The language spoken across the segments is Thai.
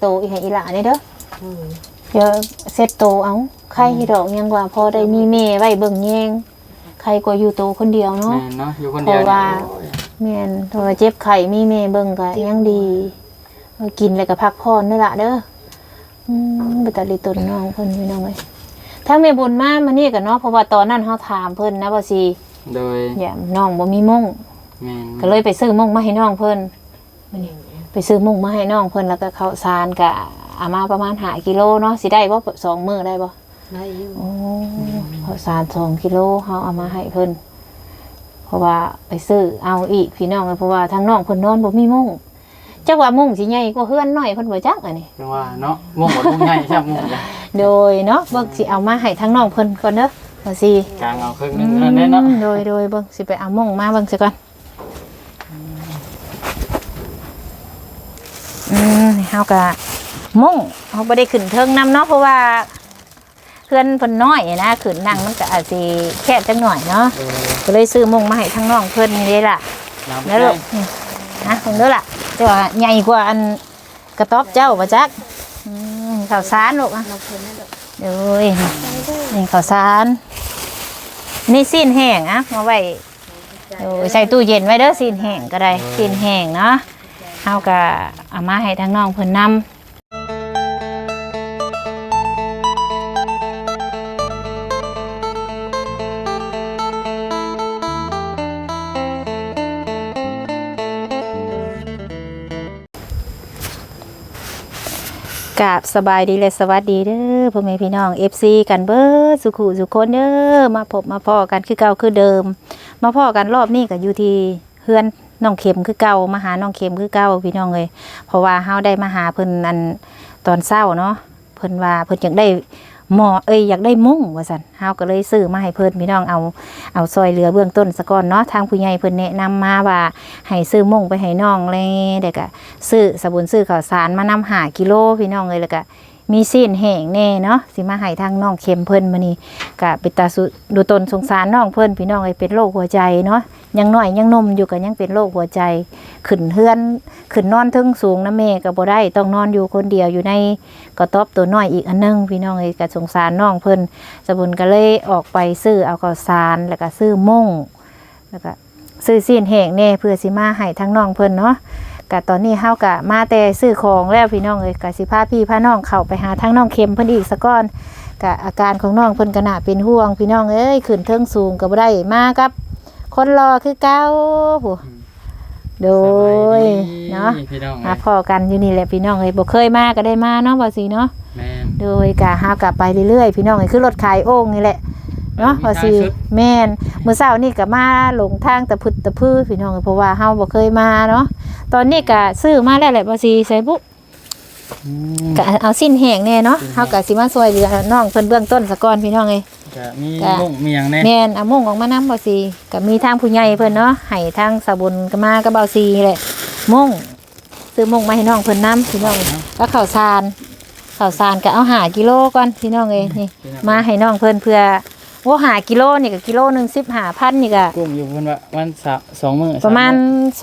โตอีให้อีหลานี่เด้อเดี๋ยวเซ็ตโตเอาใครดอกยังว่าพอได้มีแม่ไว้เบิ่งแยงใครก็อยู่โตคนเดียวเนาะแม่นเนาะอยู่คนเดียวเพราะว่าเนี่ยแม่นถ้าว่าเจ็บไข้มีแม่เบิ่งก็ยังดีเออกินแล้วก็พักผ่อนนี่ล่ะเด้ออืมบ่ตัดลิตนน้องเพิ่นพี่น้องเอ้ยถ้าแม่บุญมามานี่ก็เนาะเพราะว่าตอนนั้นเฮาถามเพิ่นนะว่าสิโดยอย่าน้องบ่มีมง แม่นก็เลยไปซื้อมุ้งมาให้น้องเพิ่นมื้อนี้ ไปซื้อมุ้งมาให้น้องเพิ่นแล้วก็ข้าวสารก็เอามาประมาณ5กิโลเนาะสิได้บ่สองมื้อได้บ่ได้อยู่โอ้ข้าวสารสองกิโลเขาเอามาให้เพิ่นเพราะว่าไปซื้อเอาอีกพี่น้องเลยเพราะว่าทางน้องเพิ่นนอนบ่มีมุ้งจักว่ามุ้งสิใหญ่กว่าเฮือนน้อยเพิ่นบ่จักอันนี้จังว่าเนาะม่วงบ่ทุ่งใหญ่ใช่ม่วงจ้ะโดยเนาะเบิ่งสิเอามาให้ทางน้องเพิ่นก่อนเด้อว่าสิกลางเอาครึ่งหนึงเท่านั้นเนาะโดยโดยเบิ่งสิไปเอามุ้งมาเบิ่งซะก่อนอืม เฮาก็มุ้งเฮาบ่ได้ขึ้นเทิงนํเนาะเพราะว่าเพื่อนเพิ่นน้อยนะขึ้นนั่งมันก็อาจสิแคบจังหน่อยเนาะเออก็เลยซื้อมุงมาให้ทั้งน้องเพิ่นนี่เลยล่ะน้ำแล้วลูกนี่นะเพิ่นเด้อล่ะแต่ว่าใหญ่กว่าอันกระต๊อบเจ้าบ่จักอืมข้าวสารลูกอะเราเพิ่นนั่นดอกเด้ยนี่ข้าวสารนี่ซีนแห้งอะมาไว้โอ้ยใส่ตู้เย็นไว้เด้อซีนแห้งก็ได้ซีนแห้งเนาะ เฮาก็เอามาให้ทั้งน้องเพิ่นนำกับสบายดีและสวัสดีเด้อพ่อแม่พี่น้อง FC กันเบิดสุขุสุคนเด้อมาพบมาพ่อกันคือเก่าคือเดิม มาพ่อกันรอบนี้ก็อยู่ที่เฮือน น้องเข็มคือเก่ามาหาน้องเข็มคือเก่าพี่น้องเลยเพราะว่าเฮาได้มาหาเพิ่นอันตอนเช้าเนาะเพิ่นว่าเพิ่นอยากได้หมอเอ้ยอยากได้มุ้งว่าซั่นเฮาก็เลยซื้อมาให้เพิ่นพี่น้องเอาเอาซอยเหลือเบื้องต้นซะก่อนเนาะทางผู้ใหญ่เพิ่นแนะนำมาว่าให้ซื้อมุ้งไปให้น้องเลยเด็กก็ซื้อสบุนซื้อข้าวสารมานำหากิโลพี่น้องเลยแล้วก็ มีสิ้นแห้งแน่เนาะสิมาให้ทางน้องเข็มเพิ่นมานี่ก็เป็นตาสุดูตนสงสารน้องเพิ่นพี่น้องเลยเป็นโรคหัวใจเนาะยังหน้อยยังนมอยู่ก็ยังเป็นโรคหัวใจ ขึ้นเฮือนขึ้นนอนทึ่งสูงนะแม่ก็บ่ได้ต้องนอนอยู่คนเดียวอยู่ในกระต๊อบตัวน้อยอีกอันนึงพี่น้องเลยก็สงสารน้องเพิ่นสบุนก็เลยออกไปซื้อเอาข้าวสารแล้วก็ซื้อม่งแล้วก็ซื้อสิ้นแห้งแน่เพื่อสิมาให้ทางน้องเพิ่นเนาะ กะตอนนี้เฮากะมาแต่ซื้อของแล้วพี่น้องเอ้ยกะสิพาพี่พาน้องเข้าไปหาทางน้องเข็มเพิ่นอีกสะก้อนกะอาการของน้องเพิ่นก็น่าเป็นห่วง พี่น้องเอ้ยขึ้นเทิงสูงก็บ่ได้มากับ คนรอคือเก่าผู้โดยสบดีเนาะพี่น้องมาพอกันอยู่นี่แหละพี่น้องเอ้ยบ่เคยมาก็ได้มาเนาะบ่สิเนาะแม่นโดยกะเฮากะไปเรื่อยๆพี่น้องเอ้ยคือรถขายโอ่งนี่แหละ เนาะมีบ่สิทางสุดแม่นมื้อเช้านี่ก็มาหลงทางตะพึดตะพื้พี่น้องเอ้ยเพราะว่าเฮาบ่เคยมาเนาะตอนนี้ก็ซื้อมาแล้วแหละบ่สิใส่บุอืมก็เอาสิ้นแห้งแน่เนาะเฮาก็สิมาช่วยเหลือน้องเพิ่นเบื้องต้นซะก่อนพี่น้องเอ้ยก็มีก็มุ้งมีหยังแน่แม่นเอามุ่งออกมานำบ่สิก็มีทางผู้ใหญ่เพิ่นเนาะให้ทางสะบุญก็มาก็เบาซีแหละมุ่งซื้อมุ่งมาให้น้องเพิ่นนํพี่น้องก็ข้าวสารข้าวสารก็เอาหากิโลก่อนพี่น้องเอ้ยนี่มาให้น้องเพิ่นเพื่อ โอ้หากิโลนี่ก็กิโลหนึ่งสิบหาพันนี่ก็กุ้งอยู่เพิ่นว่าวันสามสองมื้อประมาณ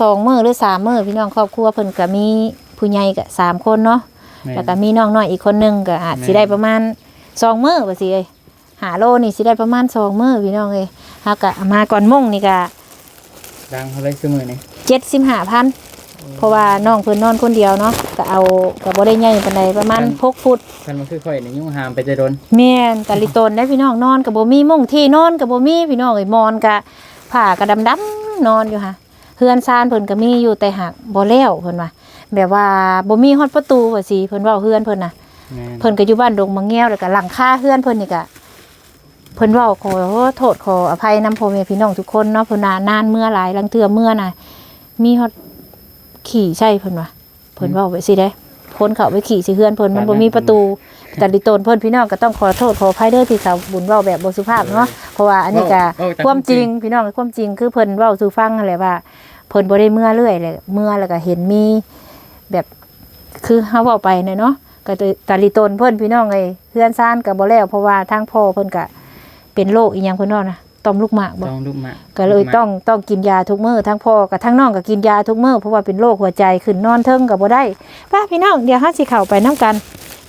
สสมื้องมื้อหรือสามมื้อพี่น้องครอบครัวเพิ่นก็มีผู้ใหญ่ก็สามคนเนาะแม่นแล้วก็มีน้องน้อยอีกคนหนึงก็อาจสิได้ประมาณสองมื้อว่าสิเอ้ยหาโลนี่สิได้ประมาณสองมื้อพี่น้องเอ้ยเฮาก็เอามาก่อนมุ่งนี่ก็ดังเท่าไรซื้อมื้อนี่เจ็ดสิบห้าพัน เพราะว่าน้องเพิ่นนอนคนเดียวเนาะก็เอาก็บ่ได้ใหญ่ปานใดประมาณหกฟุตคันมันคือค่อยนี่ยุ่งหามไปจะโดนแม่นกะลิตนได้พี่น้องนอนกับบ่มีมุ้งที่นอนกับบ่มีพี่น้องเอ้ยมอนกะผ้ากะดำๆนอนอยู่ค่ะเฮือนซานเพิ่นก็มีอยู่แต่หักบ่แล้วเพิ่นว่าแบบว่าบ่มีฮอดประตูว่าสิเพิ่นเว้าเฮือนเพิ่นน่ะแม่นเพิ่นก็อยู่บ้านดงมะแง้วแล้วก็หลังคาเฮือนเพิ่นนี่ก็เพิ่นเว้าขอโทษขออภัยนำพ่อแม่พี่น้องทุกคนเนาะเพิ่นน่ะนานเมื่อหลายลังเทื่อเมื่อน่ะมีฮอด ขี่ใช่เพิ่นว่าเพิ่นเว้าไว้สิได้คนเข้าไปขี่สิเฮือนเพิ่นมันบ่มีประตูแต่ดิตนเพิ่นพี่น้องก็ต้องขอโทษขออภัยเด้อที่เขาบุญเว้าแบบบ่สุภาพเนาะเพราะว่าอันนี้ก็เว้าจากความจริงพี่น้องความจริงคือเพิ่นเว้าสู่ฟังนั่นแหละว่าเพิ่นบ่ได้เมื่อเรื่อยเลยเมื่อแล้วก็เห็นมีแบบคือเฮาเว้าไปเนี่ยเนาะก็ตาลิตนเพิ่นพี่น้องเอ้ยเฮือนซ่านก็บ่แล้วเพราะว่าทางพ่อเพิ่นก็เป็นโรคอีหยังเพิ่นเนาะนะต่ อมลูกหมากบ่ต้องลูกหมากก็เลยต้องต้องกินยาทุกมื้อทั้งพ่อกับทั้งน้องก็กินยาทุกมื้อเพราะว่าเป็นโรคหัวใจขึ้นนอนเทิงก็บ่ได้ป้าพี่น้องเดี๋ยวเฮาสิเข้าไปนํกัน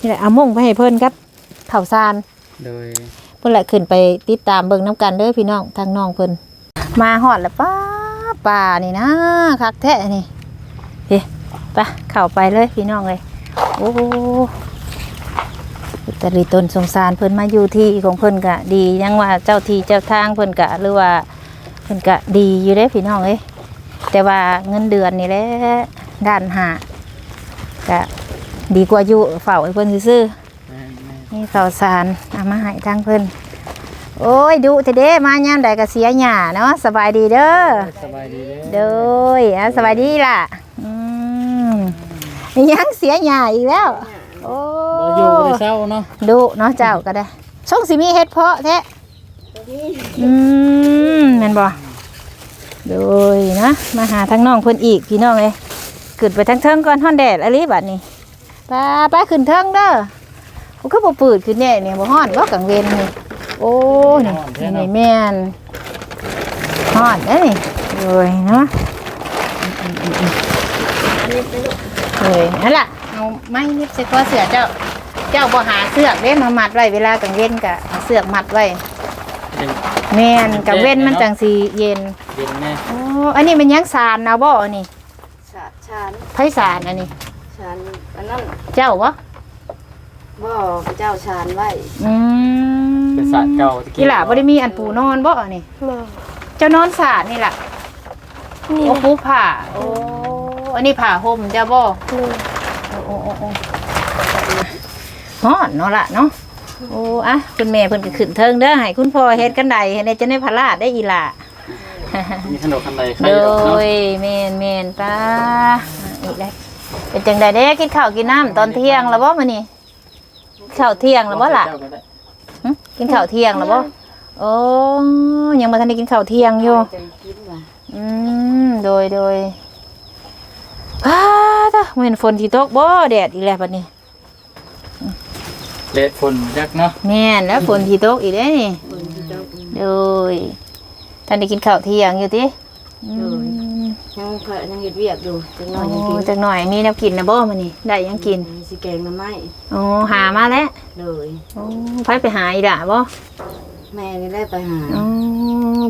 นี่แหละเอามุ่งไปให้เพิ่นครับข้าวสารโดยเพิ่นแหละขึ้นไปติดตามเบิ่งนํกันเด้อพี่น้องทางน้องเพิ่นมาฮอดแล้วป้าป่านี่นะคักแท้นี่เฮ้ไปเข้าไปเลยพี่น้องเลยโอ้ แตรีตนสงสารเพิ่นมาอยู่ที่ของเพิ่นก็ดียังว่าเจ้าที่เจ้าทางเพิ่นก็หรือว่าเพิ่นก็ดีอยู่เด้พี่น้องเอ้ยแต่ว่าเงินเดือนนี่แหละด้านหาก็ดีกว่าอยู่เฝ้าให้เพิ่นซื่อๆแม่แม่นี่ข้าวสารเอามาให้ทางเพิ่นโอ้ยดุเถอะเด้มายามใดก็เสียหญ้าเนาะสบายดีเด้อสบายดีเด้อเด้ออะสบายดีล่ะอืมยังเสียหญ้าอีกแล้ว โอ้บ่อยู่บ่ได้เศร้าเนาะดุเนาะเจ้าก็ได้ส่งสิมีเฮ็ดเพาะแท้อืมแม่นบ่โดยนะมาหาทางน้องเพิ่นอีกพี่น้องเอ้ยขึ้นไปทางเทิงก่อนฮ้อนแดดอะไรบัดนี้ไปไปขึ้นเทิงเด้อกูคือบ่ปืดขึ้นแน่เนี่ยบ่ฮ้อนบ่กลางเวนนี่โอ้นี่นี่แม่นฮ้อนเด้อนี่โอ้ยเนาะโอ้ยนั่นล่ะ เอาไม้นิบใส่คอเสือเจ้า เจ้าบ่หาเสือกเด้มามัดไว้เวลากลางเว้นก็เอาเสือกมัดไว้เป็นแม่นกลางเว้นมันจังสิเย็นเย็นแม่โอ้อันนี้มันยังสารนะบ่อันนี้ชาชานไผสารอันนี้ ชานอันนั้นเจ้าบ่บ่พระเจ้าชานไว้อืมเป็นสระเก่าตะกีฬาบ่ได้มีอันปูนอนบ่อันนี้บ่เจ้านอนสาดนี่แหละนี่โอ้ปูผ่าโอ้อันนี้ผ่าห่มเจ้าบ่นี่โอ้ โอ้โอ้โอ้ฮอนเนาะล่ะเนาะโอ้อะคุณแม่เพิ่นก็ขึ้นเทิงเด้อให้คุณพ่อเฮ็ดกันใดให้ได้จะได้พลาดได้อีหล่ะมีขนมคันใดใครโดเนาะยแม่นแม่นป้าอีกได้เป็นจังไดเด้กินข้าวกินน้ำตอนเที่ยงแล้วบ่มื้อนี้ข้าวเที่ยงแล้วบ่ล่ะหึกินข้าวเที่ยงแล้วบ่โอ้ยังบ่ทันได้กินข้าวเที่ยงอยู่อืมโดยโดย อ้าจ้ะเหมือนฝนที่ตกบ่แดดอีกแล้วบัดนี้เละฝนยักเนาะแม่นแล้วฝนที่ตกอีกแล้วนี่คนที่เจ้าโดยท่านได้กินข้าวเที่ยงอยู่ติอืมยังเพิ่นยังเฮ็ดเวียกอยู่จังน้โอ้อยยังกินจักหน่อยมีแนวกินนะบ่มื้อนี้ได้หยังกินสิแกงหน่อไม้โอ้หามาแล้วเลยโอ้ไผไปหาอีด่าบ่แม่นี่ได้ไปหาโอ้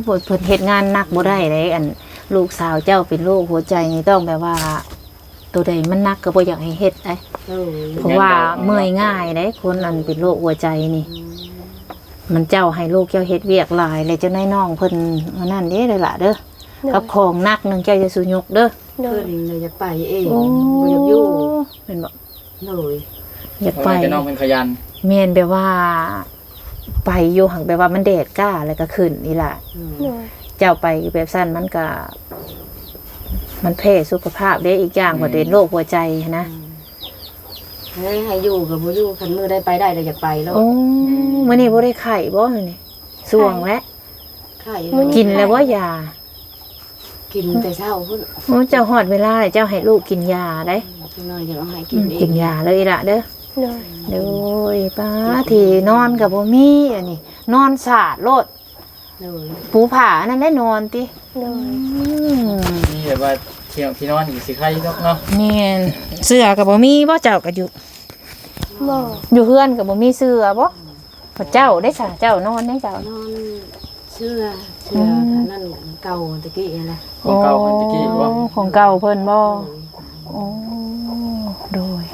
ปวดเพิ่นเฮ็ดงานหนักบ่ได้เลยอันลูกสาวเจ้าเป็นโรคหัวใจนี่ต้องแบบว่า ตัวใดมันหนักก็บ่อยากให้เฮ็ดได้เลยเพราะว่าเมื่อยง่ายได้คนอันเป็นโรคหัวใจนี่ มันเจ้าให้ลูกเจ้าเฮ็ดเวียกหลายเลยเจ้าน้อยน้องเพิ่นอันนั่นเด้เลยล่ะเด้อกับของหนักหนึงเจ้าจะสุยกเด้อเพิ่นเลยจะไปเองบ่อยากอยู่เป็นบ่เลยอยากเพราะไป ว่าจะน้องเป็นขยันแม่นแบบว่า ไปอยู่หังแบบว่ามันแดดกล้าแล้วก็ขึ้นนี่ล่ะเจ้าไปแบบสั้นมันก็ มันแพ้สุขภาพได้อีกอย่างว่าเป็นโรคหัวใจนะให้ให้อยู่กับบ่อยู่คันมือได้ไปได้เลยอยากไปแล้วโอ้มื้อนี้บ่ได้ไข้บ่นี่สวงแล้วไข่กินแล้วบ่ยา กินแต่เช้าพุ่นโอ้เจ้าฮอดเวลาแล้วเจ้าให้ลูกกินยาได้จังน้อยจะเอาให้กิกินนเอกิงนยาเลยล่ะเด้อโดยป้าที่นอนกับบ่มีอันนี้นอนสาดโลดเลยปูผานั่นได้นอนติอืมนี่แบบว่าเที่ยวที่นอนอีกสิใครดอกเนาะแม่นเสื้อกับบ่มีบ่เจ้าก็อยู่อยู่เฮือนกับบ่มีเสื้อบ่พระเจ้าได้ซะเจ้านอนได้เจ้า นอนเชื่อเชื่ออนั่นเก่าตะกี้นะของเก่าคนตะกี้ว่าโอ้ของเก่าเพิ่นบ่โอ้โดย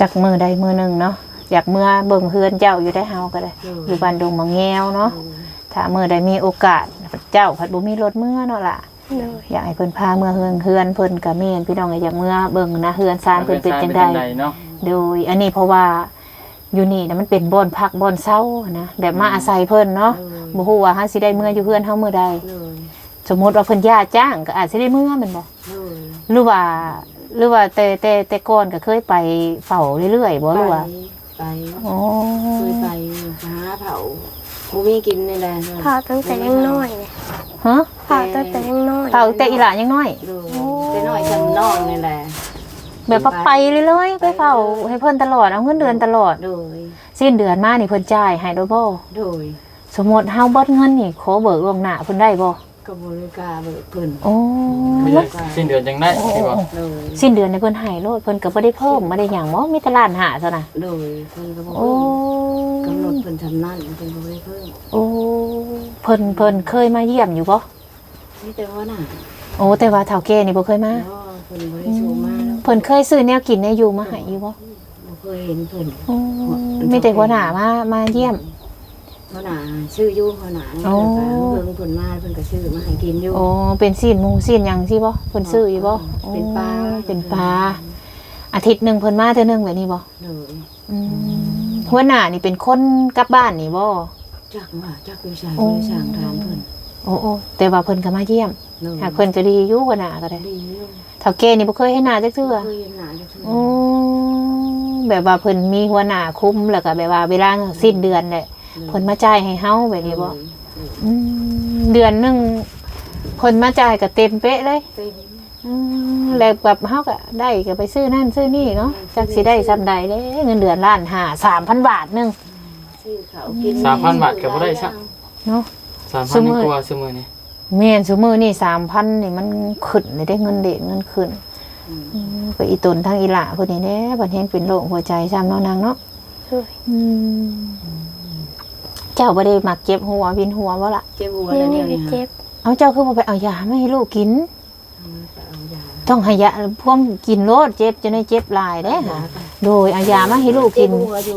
จากมือใดมือหนึงเนาะอยากเมื่อเบิ่งเฮือนเจ้าอยู่ได้เฮาก็ได้ อยู่บ้านดงมะแงวเนาะ ถ้าเมื่อใดมีโอกาส เจ้าพัดบ่มีรถเมื่อเนาะล่ะ อยากให้เพิ่นพาเมื่อเฮือนเฮือนเพิ่นก็แม่นพี่น้องก็อยากเมื่อเบิ่งนะเฮือนซานเพิ่นเป็นจังไดเนาะโดยอันนี้เพราะว่าอยู่นี่นะมันเป็นบ่อนพักบ่อนเซานะแบบมาอาศัยเพิ่นเนาะบ่ฮู้ว่าเฮาสิได้เมื่ออยู่เฮือนเฮามื้อใดเลยสมมุติว่าเพิ่นย่าจ้างก็อาจสิได้เมื่อแม่นบ่เลยหรือว่าหรือว่าแต่แต่แต่ก่อนก็เคยไปเฝ้าเรื่อยๆบ่หรือว่าไปอ๋อเคยไปหาเผา บูมีกินนี่แหละผ่าตั้งแต่ยังน้อยเนี่ยฮะผ่าตั้งแต่ยังน้อยเฝ้าแต่อีหลานยังน้อย ดูแต่น้อยจำน้องนี่แหละแบบว่าไปเรื่อยๆไปเฝ้าให้เพิ่นตลอดเอาเงินเดือนตลอด โดยสิ้นเดือนมานี่เพิ่นจ่ายให้โดยบ่โดยสมมติเฮาเบิดเงินนี่ขอเบิกล่วงหน้าเพิ่นได้บ่ ก็บ่ได้กล้าเบิกเพิ่นโอ้ไม่ได้สิ้นเดือนจังได้ที่บอกโดยสิ้นเดือนนี่เพิ่นให้โลดเพิ่นก็บ่ได้เพิ่มบ่ได้หยังบ่มีแต่ล้านห้าซะนะโดยเพิ่นก็บ่โอ้เพิ่มกำหนดเพิ่นทำนั่นเพิ่นก็บ่ได้เพิ่มโอ้เพิ่นเพิ่นเคยมาเยี่ยมอยู่บ่มีแต่ว่าน่ะโอ้แต่ว่าเฒ่าแก่นี่บ่เคยมาแล้วเพิ่นบ่ได้โชว์มาแล้วเพิ่นเคยซื้อแนวกินในอยู่มาให้อยู่บ่บ่เคยเห็นเพิ่น โอ้มีแต่หัวหน้ามามาเยี่ยม เพราะน่ะชื่ออยู่เพราะน่ะโอ้เพิ่นเพิ่นมาเพิ่นก็ชื่อมาให้กินอยู่ โอ้เป็นซีนหมูซีนหยังสิบ่เพิ่นซื้ออยู่บ่เป็นปลา โอ้เป็นปลาอาทิตย์หนึงเพิ่นมาเทื่อนึงแบบนี้บ่โดยอืมหัวหน้านี่เป็นคนกลับบ้านนี่บ่จักว่าจักอยู่ชายโอ้บ่ได้ช่างถามเพิ่นโอ้โอ้แต่ว่าเพิ่นก็มาเยี่ยมโดยหากเพิ่นก็ดีอยู่หัวหน้าก็ได้ดีอยู่เฒ่าแก่นี่บ่เคยให้หน้าจักเทื่อ เคยเห็นหน้าจักเทื่อโอ้แบบว่าเพิ่นมีหัวหน้าคุมแล้วก็แบบว่าเวลาสิ้นเดือนแหละ เพิ่นมาจ่ายให้เฮาแบบนี้บ่โดยอืมเดือนหนึงเพิ่นมาจ่ายก็เต็มเป๊ะเลยเป็นอืมแล้วแบบเฮาก็ได้ก็ไปซื้อนั่นซื้อนี่เนาะจักสิได้ซำใดเด้เงินเดือนล้านห้า3,000บาทหนึง ซื้อข้าวกินสามพันบาทก็บ่ได้ซักเนาะ สามซุพันมื้นี่อกลัวซื้อมือนี่แม่นซุมื้อนี่3,000นี่มันขึ้นเลยได้เงินเด็กเงินขึ้นอืมอืมก็อีตนทั้งอีหล่าเพิ่นนี่แหละบัดเห็นเป็นโรคหัวใจซ้ำเนาะนางเนาะโดยอืม เจ้าบ่ได้มักเจ็บหัววินหัวบ่ล่ะเจ็บหัวเดี๋ยแล้ววนี้เดี๋ยวนี้ก็เจ็บเอาเจ้าคือบ่ไปเอายามาให้ลูกกินเอายาต้องให้ยาพวกกินโลดเจ็บจะได้เจ็บหลายเด้ค่ะโดยเอายามาให้ลูกกิน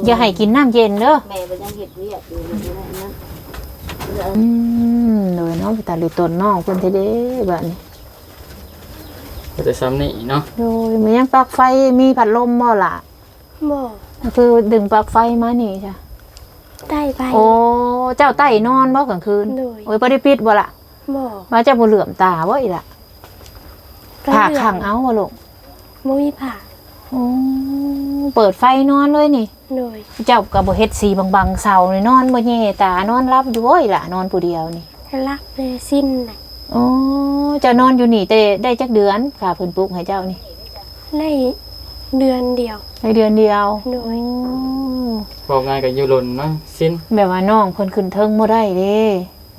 อย่าให้กินน้ำเย็นเด้อแม่บ่ยังเฮ็ดเวียกอยู่นี่นะนั้นอืมโดยเนาะไปตาลิตนน้องเพิ่นเทเด้บัดนี้ก็จะซ้ำนี่เนาะโดยมันยังปลั๊กไฟมีพัดลมบ่ล่ะ บ่คือดึงปลั๊กไฟมานี่จ้ะ ได้ไปโอ้เจ้าไต้นอนบ่กลางคืนโดยโอ้ยบ่ได้ปิดบ่ล่ะบ่มาเจ้าบ่เหลื่อมตาบ่อีล่ะก็ผ่าเหลือขังเอาบ่ลูกบ่มีผ่าโอ้เปิดไฟนอนเลยนี่โดยเจ้าก็บ่เฮ็ดสีบางๆเสานี่นอนบ่แย่ตานอนรับอยู่บ่อีล่ะนอนผู้เดียวนี่รักเลยสิ้นน่ะโอ้เจ้านอนอยู่นี่แต่ได้จักเดือนค่ะเพิ่นปลุกให้เจ้านี่ได้ เดือนเดียวได้เดือนเดียวโดยโอ้บอกง่ายกับยูรนเนาะสิ้นแบบว่าน้องเพิ่นขึ้นเทิงบ่ได้เด้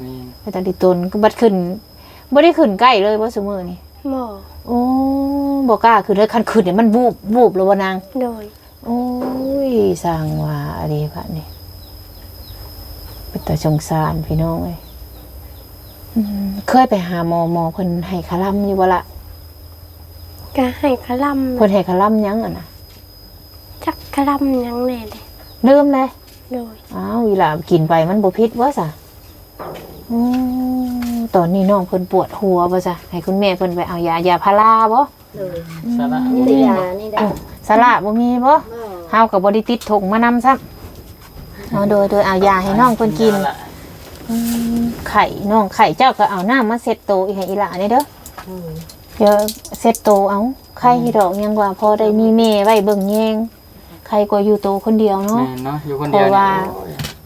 นี่ไปตัดดิตนก็บัดขึ้นบ่ได้ขึ้นใกล้เลยบ่ซุมื้อนี่บ่โอ้บ่กล้าขึ้นเลยคันขึ้นเนี่ยมันวูบวูบแล้วบ่นาง โดย โอ้ยสร้างว่าอะไรพะนี่เป็นตาสงสารพี่น้องเอ้ยอืมเคยไปหาหมอหมอเพิ่นให้คาร่ำอยู่บ่ล่ะ ก็ให้คลเพิ่นให้คาร่ำหยังอะนะำจักคลำหยังแน่เลยลืมเลยโดยอ้าวอีหล่ากินไปมันบ่พิษวะซะอืมตอนนี้น้องเพิ่นปวดหัวบ่ซะให้คุณแม่เพิ่นไปเอายายาพาราบ่เลยสาระนี่แต่ยานี่ได้สละบ่มีบ่เฮาก็บ่ได้ติดถุงมานำซ้ำเอาโดยโดยเอายาให้น้องเพิ่นกินสาระอืมไข่น้องไข่เจ้าก็เอาน้ำมาเซ็ตโตอีให้อีหล่านี่เด้ออืมเดี๋ยวเซ็ตโตเอาไข่ดอกยังว่าพอได้มีแม่ไว้เบิ่งแยงไข่ก็อยู่โตคนเดียวเนาะแม่นเนาะอยู่คนเดียวเพราะว่า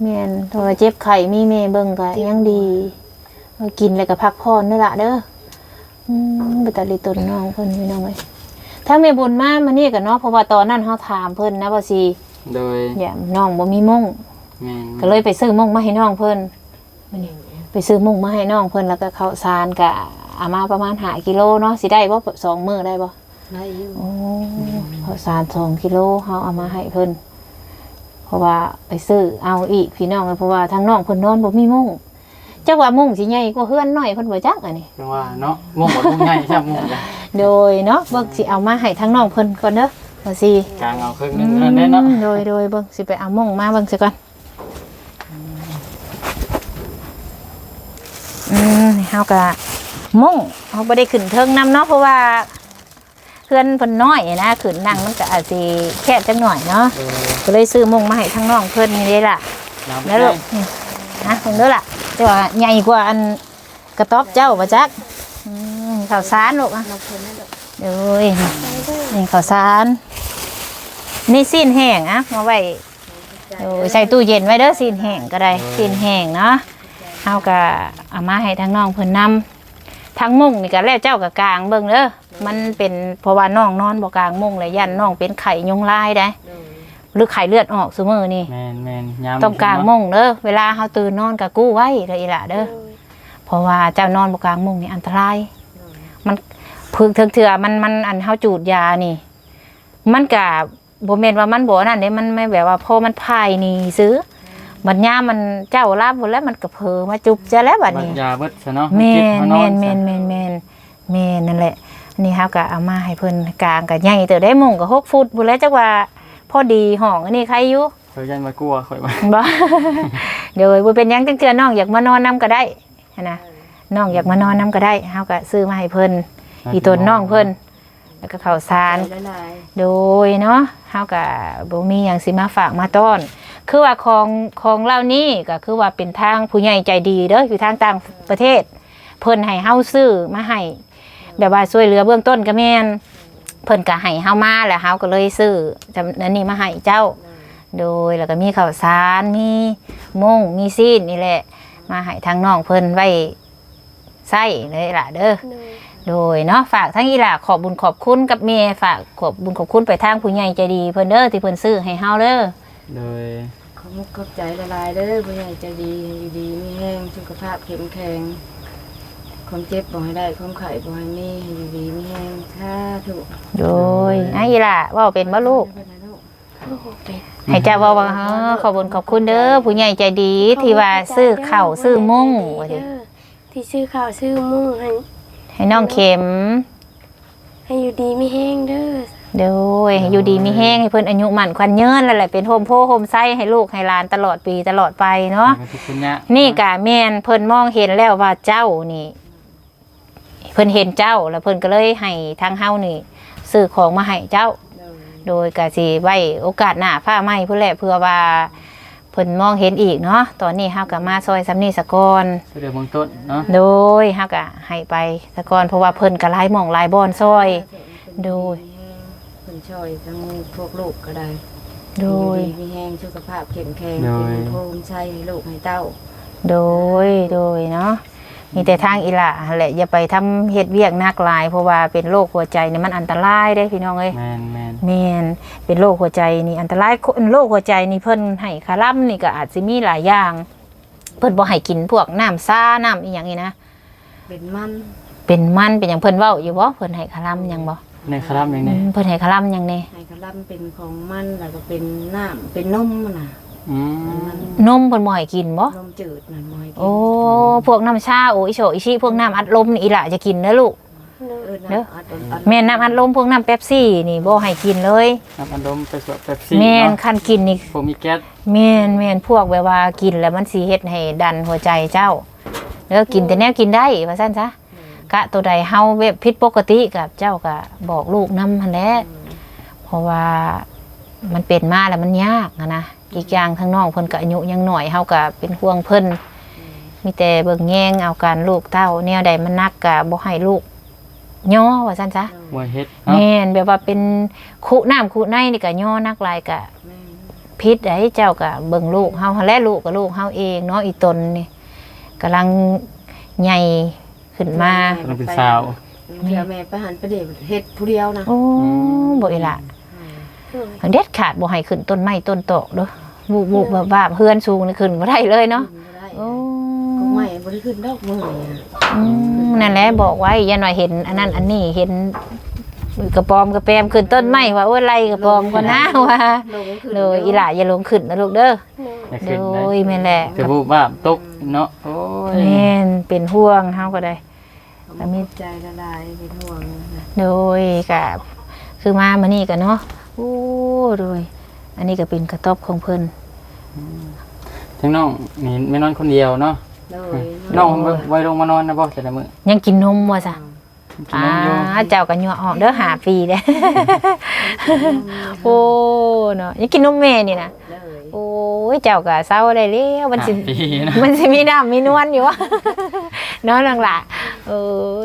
เนี่ยแม่นโทรเจ็บไข่มีแม่เบิ่งก็ยังดีเอากินแล้วก็พักผ่อนนี่ล่ะเด้ออืมไปตัดลิตนน้องเพิ่นพี่น้องเอ้ยถ้าแม่บุญมามานี่ก็เนาะเพราะว่าตอนนั้นเฮาถามเพิ่นนะว่าสิโดยอย่าน้องบ่มีมุ้งแม่นก็เลยไปซื้อมุ้งมาให้น้องเพิ่นมื้อนี้ไปซื้อมุ้งมาให้น้องเพิ่นแล้วก็ข้าวสารก็เอามาประมาณ5กิโลเนาะสิได้บ่สองมื้อได้บ่ได้อยู่โอ้ข้าวสารสองกิโลเขาเอามาให้เพิ่นเพราะว่าไปซื้อเอาอีกพี่น้องเลยเพราะว่าทางน้องเพิ่นนอนบ่มีมุ้งจักว่ามุ้งสิใหญ่กว่าเฮือนน้อยเพิ่นบ่จักอันนี้จังว่าเนาะม่วงบ่มุ่งง่ายใช่ม่วงจ้ะโดยเนาะเบิ่งสิเอามาให้ทางน้องเพิ่นก่อนเด้อว่าสิกลางเอาครึ่งหนึงนั่นแน่เนาะอืมโดยโดยเบิ่งสิไปเอามุ้งมาเบิ่งซะก่อนอืมนี่เฮาก็ มุ้งเฮาบ่ได้ขึ้นเทิงนํเนาะเพราะว่าเพื่อนเพิ่นน้อยนะขึ้นนั่งมันก็อาจสิแคบจักหน่อยเนาะเออก็เลยซื้อมุงมาให้ทั้งน้องเพิ่นนี่เลยล่ะน้ำแล้วลูกนี่นะเพิ่นเด้อล่ะแต่ว่าใหญ่กว่าอันกระต๊อบเจ้าบ่จักอืมข้าวสารลูกอะเราเพิ่นนั่นแหละเด้อนี่ข้าวสารนี่ซีนแห้งอะมาไว้โอ้ยใส่ตู้เย็นไว้เด้อซีนแห้งก็ได้ซีนแห้งเนาะเฮาก็เอามาให้ทั้งน้องเพิ่นนำ ทั้งมุงนี่ก็แล้วเจ้าก็กลางเบิ่งเด้อมันเป็นเพราะว่าน้องนอนบ่กลางมุงเลยยันน้องเป็นไข่ยุงลายได้เลยหรือไข้เลือดออกซุมื้อนี่แม่นแม่นยามต้องกลางมุ้งเด้อเวลาเฮาตื่นนอนก็กู้ไว้เด้ออีหล่ะเด้อโดยเพราะว่าเจ้านอนบ่กลางมุ้งนี่อันตราย มันพึกเถื่อๆมันมันอันเฮาจูดยานี่ มันก็บ่แม่นว่ามันบ่นั่นเด้มันไม่แบบว่าพอมันพายนี่ซื้อ บัดยามมันเจ้ารับหมดแล้วมันก็เผลอมาจุบจะแล้วบัดบัดนี้ยาเบิดซะเนาะแม่จิตนเฮาแม่นซะแม่นแม่นแม่นแม่นนั่นแหละอันนี่เฮาก็เอามาให้เพิ่นกลางก็ใหญ่เติบได้มุ้งก็6ฟุตพุ่นแล้วจักว่าพอดีห้องอันนี้ใครอยู่ ข่อยยันมากลัวข่อยว่าบ่ เดี๋ยวบ่เป็นหยังจังเทื่อน้องอยากมานอนนํก็ได้หั้นนะน้องอยากมานอนนํก็ได้เฮาก็ซื้อมาให้เพิ่นอีตนน้องเพิ่นแล้วก็ข้าวสารใจละลาย โดยเนาะเฮาก็บ่มีหยังสิมาฝากมาต้อน คือว่าของของเหล่านี้ก็คือว่าเป็นทางผู้ใหญ่ใจดีเด้ออยู่ทางต่างประเทศ เพิ่นให้เฮาซื้อมาให้แบบว่าช่วยเหลือเบื้องต้นก็แม่นเพิ่นก็ให้เฮามาแล้วเฮาก็เลยซื้อจำอันนี้มาให้เจ้า โดยแล้วก็มีข้าวสารมีมุ้งมีซีนนี่แหละ มาให้ทางน้องเพิ่นไว้ใส่เลยล่ะเด้อโดยโดยเนาะฝากทั้งอีหล่าขอบบุญขอบคุณกับเมย์ฝากขอบบุญขอบคุณไปทางผู้ใหญ่ใจดีเพิ่นเด้อที่เพิ่นซื้อให้เฮาเด้อ โดยขอมุกขอบใจละลายเด้อผู้ใหญ่ใจดีอยู่ดีมีแห้งสุขภาพเข้มแข็งความเจ็บบ่ให้ได้ความไข้บ่ให้มีอยู่ดีมีแห้งถ้าถูกโดยอะอีหล่าเว้าเป็นบ่ลูกโอ้โหเป็นให้เจ้าเว้าว่าเออขอบบุญขอบคุณเด้อผู้ใหญ่ใจดีที่ว่าซื้อข้าวซื้อมุ้งว่าสิเด้อที่ซื้อข้าวซื้อมุ้งให้ให้น้องเข็ม ให้อยู่ดีไม่แห้งเด้อ โดยให้อยู่ดีมีแห้งให้เพิ่นอายุหมั่นขวัญยืนแล้วแหละเป็นโฮมโพโฮมไส้ให้ลูกให้หลานตลอดปีตลอดไปเนาะทุกคนยะนี่กะแม่นเพิ่นมองเห็นแล้วว่าเจ้านี่ เพิ่นเห็นเจ้าแล้วเพิ่นก็เลยให้ทางเฮานี่ซื้อของมาให้เจ้า โดยกะสิไว้โอกาสหน้าฟ้าใหม่เพื่อแหละเพื่อว่าเพิ่นมองเห็นอีกเนาะตอนนี้เฮาก็มาซอยสำนีสะกอนช่วยเหลือเบื้องต้นเนาะโดยเฮาก็ให้ไปสะกอนเพราะว่าเพิ่นก็หลายหม่องหลายบอนซอย โดยเพิ่ นช่วยทั้งพวกลูกก็ได้โดยอมีแห้งสุขภาพเข้มแข็งเป็นภูมิใจให้ลูกให้เต้าโดยโดยเนาะมีแต่ทางอีหละหั่นแหละอย่าไปทำเฮ็ดเวียกหนักหลาย เพราะว่าเป็นโรคหัวใจนี่มันอันตรายเด้พี่น้องเอ้ยแมนแมนแม่นเป็นโรคหัวใจนี่อันตรายคนโรคหัวใจนี่เพิ่นให้คาร่ำนี่ก็อาจสิมีหลายอย่าง เพิ่นบ่ให้กินพวกน้ำซ่าน้ำอีหยังนี่นะเป็นมันเป็นมันเป็นหยังเพิ่นเว้าอยู่บ่เพิ่นให้คาร่ำหยังบ่ ในคารับอย่างอืนี้มเพิ่นให้คาร่ำหยังแน่ให้กระลำเป็นของมันแล้วก็เป็นน้ำเป็นนมน่ะอืมมันนมเพิ่นบ่ให้กินบ่นมจืดน่ะบ่ให้กินโอ้พวกน้ำชาโออิโชอิชิพวกน้ำอัดลมนี่อีหละจะกินเด้อลูกโดยเออเด้อ น้ำอัดอัดแม่นน้ำอัดลมพวกน้ำเป๊ปซี่นี่บ่ให้กินเลย น้ำอัดลมไปสวดเป๊ปซี่แม่นเนาะคันกินนี่ผมมีแก๊สแม่นแม่นพวกแบบว่ากินแล้วมันสิเฮ็ดให้ดันหัวใจเจ้าเด้อกินแต่แนวกินได้ว่าซั่นซะ กะตัวใดเฮาแบบผิดปกติกับเจ้าก็บอกลูกนำหั่นแหละเพราะว่ามันเป็นมาแล้วมันยากอะนะอีกอย่างทางน้องเพิ่นก็อายุยังหน่อยเฮาก็เป็นห่วงเพิ่นมีแต่เบิ่งแยงเอาการลูกเต้าแนวใดมันนักก็บ่ให้ลูกย่อว่าซั่นซะมวยเฮ็ดเนาะแม่นแบบว่าเป็นคุน้ำคุในนี่ก็ย่อนักหลายก็แม่พิษได้เจ้าก็เบิ่งลูกเฮาหั้นแหละลูกกับลูกเฮาเองเนาะอีตนนี่กำลังใหญ่ ขึ้นมากำลังเป็นสาว เดี๋ยวแม่ไปหันไปเด็เฮ็ดผู้เดียวนะโอ้บ่อีหละโดยเด็ดขาดบ่ให้ขึ้นต้นไม้ต้นโตะเด้อบุบบุบบ้าบๆเฮือนสูงนี่ขึ้นบ่ได้เลยเนาะขึ้บ่ได้โอ้ก็ไม่บ่ได้ขึ้นดอกมืออะอืมนั่นแหละบอกไว้อย่าหน่อยเห็น อันนั้นอันนี้เห็นกระปอมกระแปมขึ้นต้นไม้ว่าโอ้ยไล่กระปอมก็นะว่าลงขึ้นเลยอีหล่าอย่าลงขึ้นนะลูกเด้อโดยอยากโดขึ้นได้ยแม่นแหละจะพูดว่าตก เนาะโอ้ยแม่นเป็นห่วงเฮาก็ได้ ก็มีใจละลายเป็นห่วงนะโดยกับคือมามานี่กันเนาะโอ้โดย อันนี้ก็เป็นกระต๊อบของเพิ่น ทั้งน้องนี่ไม่นอนคนเดียวเนาะเลยน้องไว้ลงมานอนนะบ่แต่ละมื้อยังกินนมว่ะซะกินอ่านมอยู่เจ้ากันยัวออกเด้อหาปีเด้โอ้เนาะยังกินนมแม่นี่นะเลยโอ้ยเจ้าก็เศร้าได้แล้วมันสิห้าปีนะมันสิมีน้ำมีนวลอยู่วะเนาะนังล่ะโอ้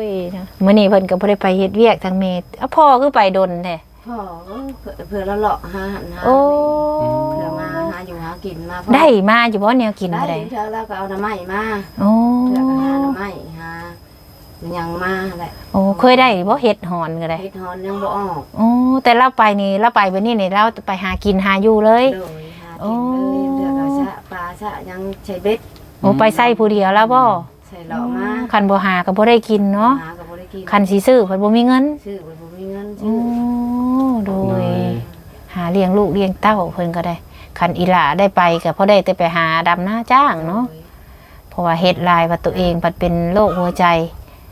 ยเนาะมื้อนี้เพิ่นก็บ่ได้ไปเฮ็ดเวียกทางเมดอะพ่อคือไปดนแท้พ่อเพื่อเราเลาะหาหันหาโอ้เพื่อมาหาอยู่หากินมาได้มาอยู่บ่แนวกินได้บ่ได้เธอแล้วก็เอาน้ำไม้มาโอ้เพื่อก็หาน้ำไม้หายังมาแหละโอ้เคยได้บ่เฮ็ดหอนก็ได้เฮ็ดฮอนยังบ่ออกโอ้แต่เราไปนี่เราไปบัดนี้นี่เราไปหากินหาอยู่เลย โดยหากินเลยเลือกเอาชะปลาชะยังใช้เบ็ดโอ้ไปใส่ผู้เดียวแล้วบ่ใส่เหล่อมาคันบ่หาก็บ่ได้กินเนาะหาก็บ่ได้กินคันสิซื้อเพิ่นบ่มีเงินชื่อบ่บ่มีเงินโอ้ชื่อโดย หาเลี้ยงลูกเลี้ยงเต้าเพิ่นก็ได้ คันอีหลาได้ไปก็พอได้แต่ไปหาดำหน้าจ้างเนาะเพราะว่าเฮ็ดลายว่าตัวเองปัดเป็นโรคหัวใจ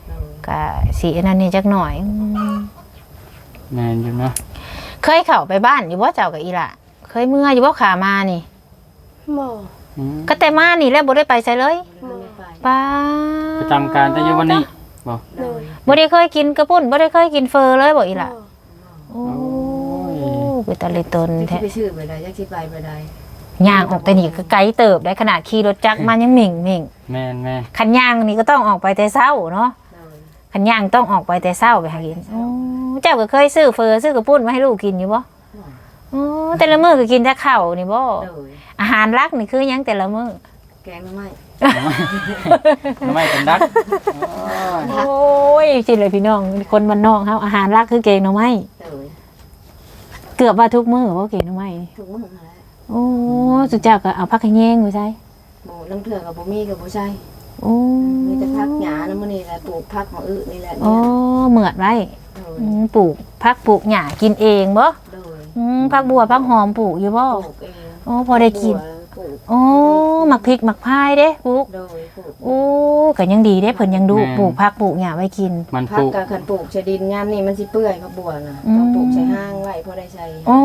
โดยก็สิอันนั้นนี่จักหน่อยอืมแม่นอยู่เนาะเคยเข้าไปบ้านอยู่บ่เจ้ากับอีหล่ะ เคยเมื่ออยู่บ่ขามานี่หมออืมก็แต่มานี่แล้วบ่ได้ไปไสเลยบ่ได้ไปป้าประจำการแต่อยู่วันนี้บ่โดยบ่ได้เคยกินกระปุ้นบ่ได้เคยกินเฟอเลยบ่อีหล่ะหมอโอ้ไปตะเลยตนสิแท้ ไปชื่อไปได้จักสิไปไปได้ย่างออกแต่นี่ก็ไกลเติบได้ขนาดขี่รถจักรมายังหมิ่งหมิ่งแม่นแม่นคันย่างนี่ก็ต้องออกไปแต่เช้าเนาะโดยคันย่างต้องออกไปแต่เช้าไปหากินโอ้เจ้าก็เคยซื้อเฟอซื้อกระปุ้นมาให้ลูกกินอยู่บ่ โอ้แต่ละมื้อก็กินแต่ข้าวนี่บ่โดยอาหารหลักนี่คือหยังแต่ละมื้อแกงหน่อไม้ทำไมเป็นดักโอ้ยโอ้ยจริงเลยพี่น้องคนบ้านนอกเฮาอาหารหลักคือเกงหน่อไม้โดยเกือบว่าทุกมื้อว่าเกงหน่อไม้นี่ทุกมื้อนั่นแหละโอ้สุดเจ้าก็เอาผักขะแยงไว้ใช่บ่น้ำเถื่อกับบ่มีกับบ่ใช่โอ้มีแต่ผักหญ้าน้ำมื้อนี้แหละปลูกผักมาอื้อนี่แหละโอ้เนี่ยเหมือดไว้โดยอืมปลูกผักปลูกหญ้ากินเองบ่ โดย อืมผักบัวผักหอมปลูกอยู่บ่ปลูกเองโอ้พอได้กิน บัวปลูกโอ้หมักพริกหมักพายเด้ปลูกโดยปลูกโอ้ก็ยังดีเด้เพิ่นยังดูปลูกผักปลูกหญ้าไว้กิน มันผัปกลูก กับขันปลูกชะดินยามนี่มันสิเปื่อยกับบัวน่ะอืม ต้องปลูกใช้ห้างไว้พอได้ใช้โอ้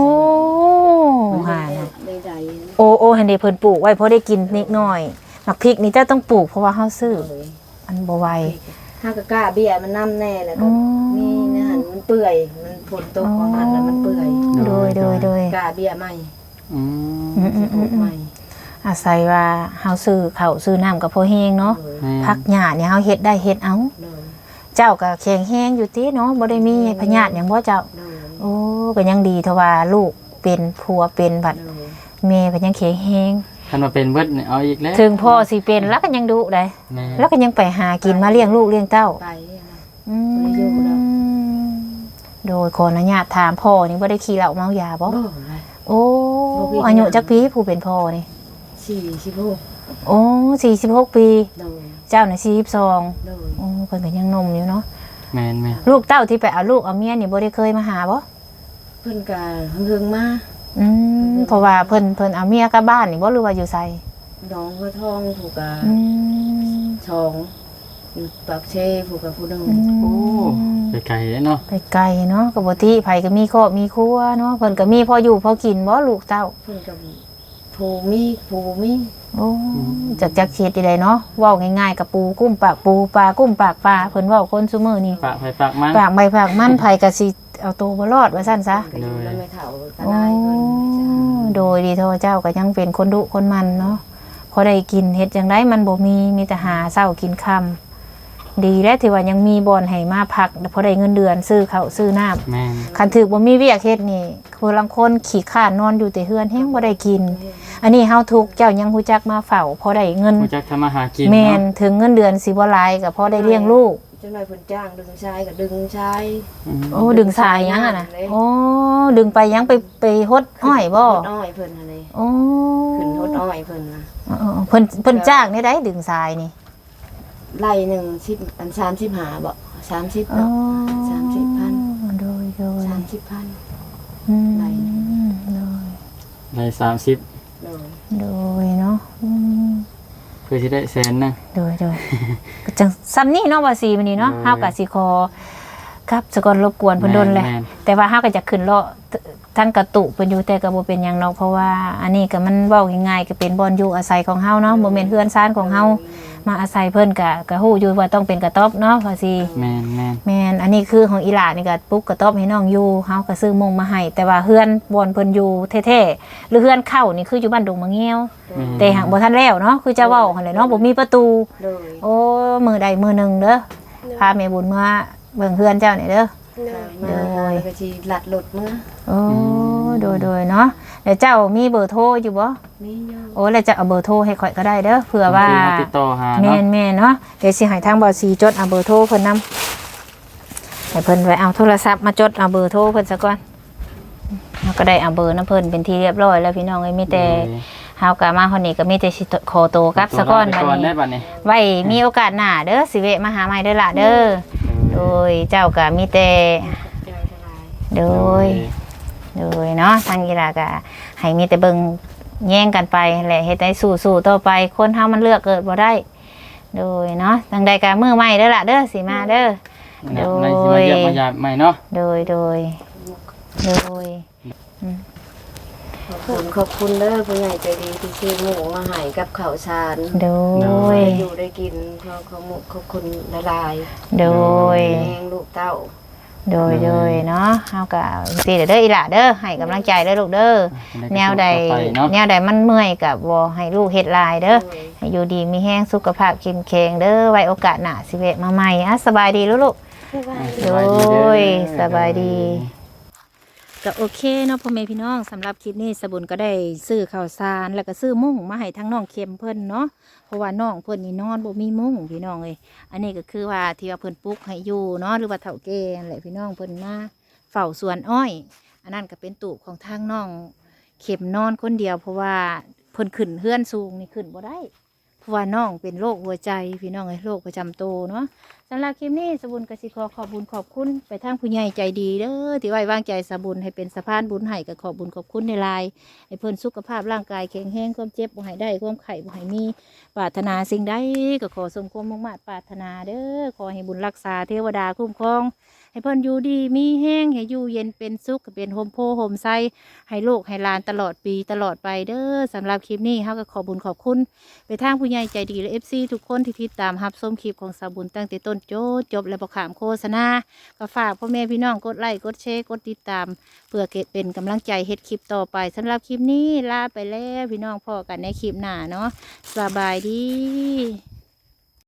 มันหาได้นะได้ใดโอ้โอ้หันเดเพิ่นปลูกไว้เพราะได้กินนิดหน่อยหมักพริกนี่เจ้าต้องปลูกเพราะว่าเฮาซื้อโดยอันบ่ไหว ห้างกะกล้าเบี้ยมันน้ำแน่แล้วก็อ๋อมีนะหัน มันเปื่อย มันฝนตกของมันแล้วมันเปื่อยโดยโดยโดยกล้าเบี้ยใหม่อืมอืมอืมปอืลูมกอืใหมม่อาศัยว่าเฮาซื้อข้าวซื้อน้ำกับพอแห้งเนาะโดยแม่นผักหญ้าเนี่ยเฮาเฮ็ดได้เฮ็ดเอาโดยเจ้าก็แข็งแห้งอยู่ติเนาะบ่ได้มีพยาธิหยังบ่เจ้าโดยโอ้ก็ยังดีเทว่าลูกเป็นผัวเป็นบัดโดยแม่ก็ยังแข็งแห้งคันมาเป็นเบิดเนี่ยเอาอีกแล้วถึงพ่อสิเป็นแล้วก็ยังดุได้แม่นแล้วก็ยังไปหากินมาเลี้ยงลูกเลี้ยงเต้าไปนะอืบ่ได้อยู่แล้วม โดยขออนุญาตถามพ่อนี่บ่ได้ขี้เหล้าเมายาบ่โอ้ยโอ้บ่มีอายุจักปีผู้เป็นพ่อนี่สี่สิบหกโอ้สี่สิบหกปีโดยเจ้าน่ะสี่สิบสองโดยโอ้เพิ่นก็ยังหนมอยู่เนาะแม่นแม่นลูกเต้าที่ไปเอาลูกเอาเมียนี่บ่ได้เคยมาหาบ่เพิ่นก็เฮิงๆมาอืมเพราะว่าเพิ่นเพิ่นเอาเมียกลับบ้านนี่บ่หรือว่าอยู่ไสน้องก็ท้องผูกกะอืมช่อง อยู่ปากเชผูกกับผู้หนึงโอ้ไปไกลแล้วเนาะไปไกลเนาะก็บ่ติไผก็มีครอบมีครัวเนาะเพิ่นก็มีพออยู่พอกินบ่ลูกเต้าเพิ่นกับผู้มีผู้มีโอ้จักจักเฮ็ดได้เนาะเว้าง่ายๆกับปูกุ้มปากปูปลากุ้มปากปลาเพิ่นเว้าคนซุมื้อนี้ปากไปปากมัน ปากใบปากมันไผก็สิเอาตัวบ่รอดว่าซั่นซะ ก็อยู่แล้วไม่เฒ่าก็โอ้ได้เพิ่นจ้ะโดยดีโทเจ้าก็ยังเป็นคนดุคนมันเนาะพอได้กินเฮ็ดจังไดมันบ่มีมีแต่หาเช้ากินค่ำ ดีแล้วที่ว่ายังมีบ่อนให้มาพักพอได้เงินเดือนซื้อข้าวซื้อน้ำแม่นคันถึกบ่มีเวียกเฮ็ดนี่คือลังคนขี้ข้านนอนอยู่แต่เฮือนแฮงบ่ได้กิน อันนี้เฮาทุกข์เจ้ายังฮู้จักมาเฝ้าพอได้เงิน รู้จักทำมาหากินแม่นเนาะถึงเงินเดือนสิบ่หลายก็พอได้เลี้ยงลูก จังหน่อยเพิ่นจ้างดึงชายก็ดึงชาย อืมโอ้ดึงสายยังอะนะโอ้ดึงไปยังไปไปฮดอ้อยบ่หดอ้อยเพิ่นหั่นเลยโอ้ขึ้นหดอ้อยเพิ่นนะเออเพิ่นเพิ่นจ้างได้ได้ดึงสายนี่ ไล่หนึ่งสิบอัน35บ่30อ๋อเนาะสามสิบพันโดยโดย30,000อืมไหนโดยได้สามสิบโดยโดยเนาะอืมเพื่อที่ได้แสนหนึงโดยโดยก็จังซ้ำนี่เนาะว่าสีมันนี่เนาะโดยเฮาก็สิขอ ครับสกอนรบกวนเพิ่นโดนแหละแม่น แต่ว่าเฮาก็จะขึ้นเลาะทั้งกระตุเพิ่นอยู่แต่ก็บ่เป็นหยังเนาะเพราะว่าอันนี้ก็มันเว้าง่ายๆก็เป็นบ่อนอยู่อาศัยของเฮาเนาะบ่แม่นเฮือนซ่านของเฮามาอาศัยเพิ่นก็ก็ฮู้อยู่ว่าต้องเป็นกระต๊อบเนาะว่าสิแม่นแม่นแม่นอันนี้คือของอีหลานี่ก็ปุ๊กกระต๊อบให้น้องอยู่เฮาก็ซื้อมงมาให้แต่ว่าเฮือนบอนเพิ่นอยู่แท้ๆหรือเฮือนเข้านี่คืออยู่บ้านดงมะเงี้ยวแม่นแต่หากบ่ทันแล้วเนาะคือจะเว้าหั่นแหละเนาะบ่มีประตู โดยโอ้มือใดมือหนึงเด้อพาแม่บุญมา เบิ่งเฮือนเจ้านี่เด้อ เนยมาแล้วก็สิลัดรถเมื่อโอ้โดยโดยเนาะแล้วเจ้ามีเบอร์โทรอยู่บ่มีอยู่โอ้แล้วจะเอาเบอร์โทรให้ข่อยก็ได้เด้อเผื่อว่าบงทีเรติดต่อหาแม่เนาะนแม่นเนาะเดี๋ยวสิให้ทางบ่ซีจดเอาเบอร์โทรเพิ่นนำให้เพิ่นไว้เอาโทรศัพท์มาจดเอาเบอร์โทรเพิ่นซะก่อนเราก็ได้เอาเบอร์นํเพิ่นเป็นที่เรียบร้อยแล้วพี่น้องเอ้ยมีแต่เฮาก็มาคนนี้ก็มีแต่สิขอโตวกลับซะก่อนไปบัดก่อนได้นี้บัดนี้ ไว้มีโอกาสหน้าเด้อสิเวะมาหาใหม่เด้อล่ะเด้อ โดยเจ้าก็มีแต่ใจละลายโดย โดยเนาะทางกีฬาก็ให้มีแต่เบิ่งแย่งกันไปแหละเฮ็ดให้สู้ๆต่อไป คนเฮามันเลือกเกิดบ่ได้ โดยเนาะทางใดก็มือใหม่เด้อล่ะเด้อสิมาเด้อในในสิมาเยี่ยมมายามใหม่เนาะโดยโดยโดย ขอบคุณขอบคุณเด้อผู้ใหญ่ใจดีที่ซื้อหมูมาให้กับข้าวสารโดย ได้อยู่ได้กินขอขอหมูขอบคุณละลายโดยแมงลูกเต้า โดยโดยเนาะเฮาก็สิเด้ออีหล่ะเด้อให้กำลังใจเด้อลูกเด้อ แนวใดต่อไปเนาะ แนวใดมันเมื่อยก็บ่ให้ลูกเฮ็ดหลายเด้อให้อยู่ดีมีแห้งสุขภาพเข้มแข็งเด้อไว้โอกาสหน้าสิเวะมาใหม่อะสบายดีลูกสบายดีๆโดยสบายดี ก็โอเคเนาะพ่อแม่พี่น้องสำหรับคลิปนี้สบุญก็ได้ซื้อข้าวสารแล้วก็ซื้อมุ้งมาให้ทั้งน้องเข็มเพิ่นเนาะเพราะว่าน้องเพิ่นนี่นอนบ่มีมุ้งพี่น้องเอ้ยอันนี้ก็คือว่าที่ว่าเพิ่นปลุกให้อยู่เนาะหรือว่าเฒ่าแก่นั่นแหละพี่น้องเพิ่นมาเฝ้าสวนอ้อย อันนั้นก็เป็นตูบของทางน้องเข็มนอนคนเดียว เพราะว่าเพิ่นขึ้นเฮือนสูงนี่ขึ้นบ่ได้ ว่าน้องเป็นโรคหัวใจพี่น้องไอ้โรคประจำตัวเนาะสำหรับคลิปนี้สบุญกสิขอขอบบุญขอบคุณไปทางผู้ใหญ่ใจดีเด้อที่ไว้วางใจสบุญให้เป็นสะพานบุญให้ก็ขอบบุญขอบคุณในลายให้เพิ่นสุขภาพร่างกายแข็งแรงความเจ็บบ่ให้ได้ความไข้บ่ให้มีปรารถนาสิ่งใดก็ขอสมความมุ่งมั่นปรารถนาเด้อขอให้บุญรักษาเทวดาคุ้มครอง ให้เพิ่นอยู่ดีมีแห้งให้อยู่เย็นเป็นสุขเป็นโฮมโพโฮมไซให้โลกให้หลานตลอดปีตลอดไปเด้อสำหรับคลิปนี้เฮาก็ขอบุญขอบคุณ ไปทางผู้ใหญ่ใจดีและเอฟซีทุกคนที่ติดตามรับชมคลิปของสาวบุญตั้งแต่ต้นโจนจบและประขามโฆษณาก็ฝากพ่อแม่พี่น้องกดไลค์กดแชร์กดติดตาม เพื่อเกิดเป็นกำลังใจเฮ็ดคลิปต่อไปสำหรับคลิปนี้ลาไปแล้วพี่น้องพอกันในคลิปหน้าเนาะสบายดี